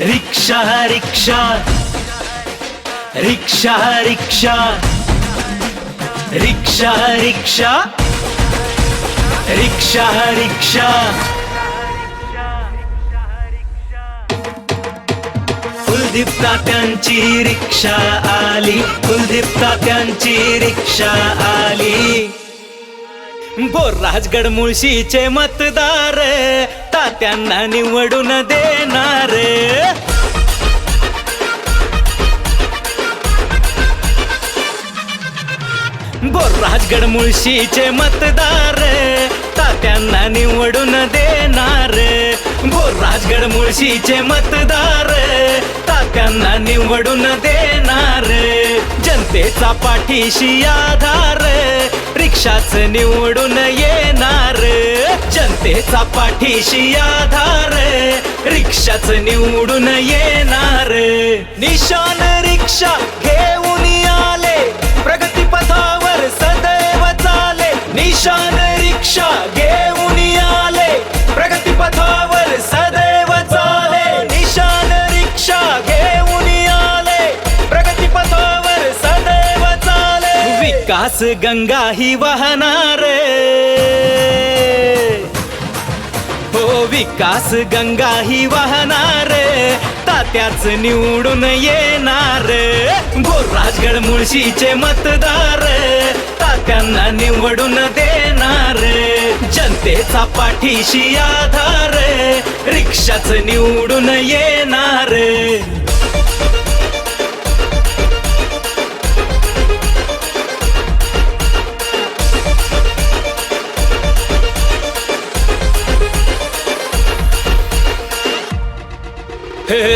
रिक्षा रिक्षा. रिक्षा रिक्षा. रिक्षा रिक्षा. रिक्षा रिक्षा. कुलदीप तात्यांची रिक्षा आली. कुलदीप तात्यांची रिक्षा आली. बोर राजगड मुळशीचे मतदार तात्यांना निवडून देणार बोर राजगड मुळशीचे मतदार तात्यांना निवडून देणार बोर राजगड मुळशीचे मतदार तात्यांना निवडून देणार जनतेचा पाठीशी आधार पक्षाच निवडून येणार. जनतेचा पाठीशी आधार. रिक्षाच निवडून येणार. निशान रिक्षा घेऊ विकास गंगा ही वाहणार. हो विकास गंगा ही वाहणार तात्याच निवडून येणार. भोर राजगड मुळशीचे मतदार तात्यांना निवडून देणार. जनतेचा पाठीशी आधार रिक्षाच निवडून येणार.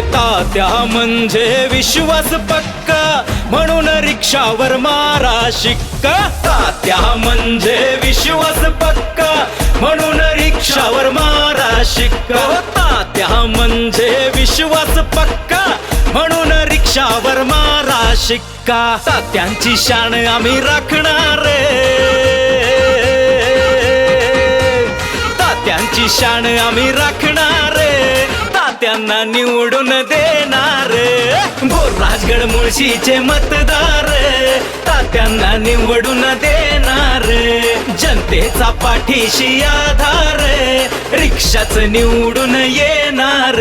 तात्या म्हणजे विश्वास पक्का. म्हणून रिक्षावर मारा शिक्का. तात्या म्हणजे विश्वास पक्का. म्हणून रिक्षावर मारा शिक्का. तात्या म्हणजे विश्वास पक्का. म्हणून रिक्षावर मारा शिक्का. तात्यांची शान आम्ही राखणार तात्यांची शान आम्ही राखणार त्यांना निवडून देणार. भोर राजगड मुळशीचे मतदार. तात्यांना निवडून देणार. जनतेचा पाठीशी आधार. रिक्षाच निवडून येणार.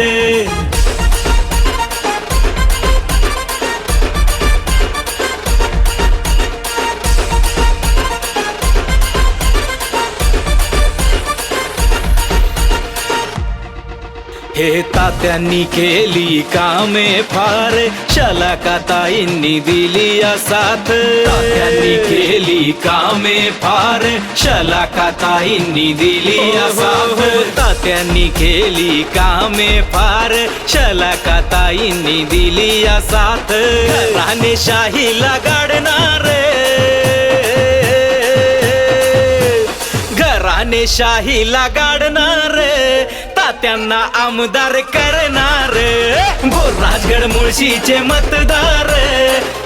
हे तात्यांनी केली कामे फार. शलाका ताईंनी दिली साथ तात्यांनी केली कामे फार. शलाका ताईंनी दिली या साथ तात्यांनी केली कामे फार. शलाका ताईंनी दिली साथ राणे शाहीला गाडणार. घराने शाहीला गाडणार. तात्यांना आमदार करणार. भोर राजगड मुळशीचे मतदार.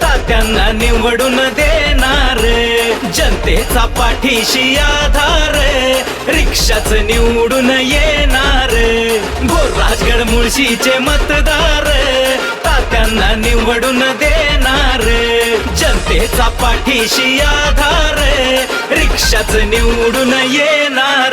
तात्यांना निवडून देणार. जनतेचा पाठीशी आधार. रिक्षाच निवडून येणार. भोर राजगड मुळशीचे मतदार. तात्यांना निवडून देणार. जनतेचा पाठीशी आधार. रिक्षाच निवडून येणार.